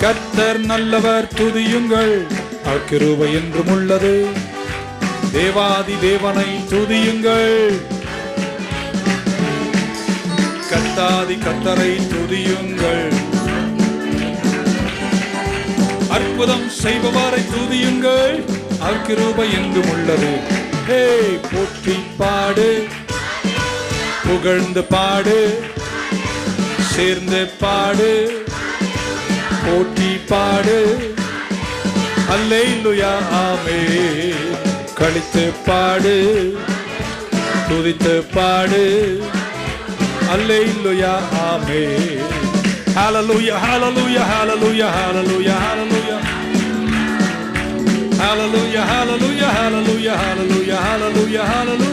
கர்த்தர் நல்லவர் துதியுங்கள். அவர் என்றும் உள்ளது. தேவாதி தேவனை துதியுங்கள். கத்தாதி கத்தரை துதியுங்கள். அற்புதம் செய்பவரை துதியுங்கள். அவர் என்றும் உள்ளது. ஹே போற்றி பாடு. புகழ்ந்து பாடு. சேர்ந்து பாடு. போற்றி பாடு அல்லை லுயா ஆமே கழித்து பாடு துதித்து பாடு அல்லை லுயா ஆமே Hallelujah, hallelujah, hallelujah, hallelujah, hallelujah. Hallelujah, hallelujah, hallelujah, hallelujah, hallelujah, hallelujah.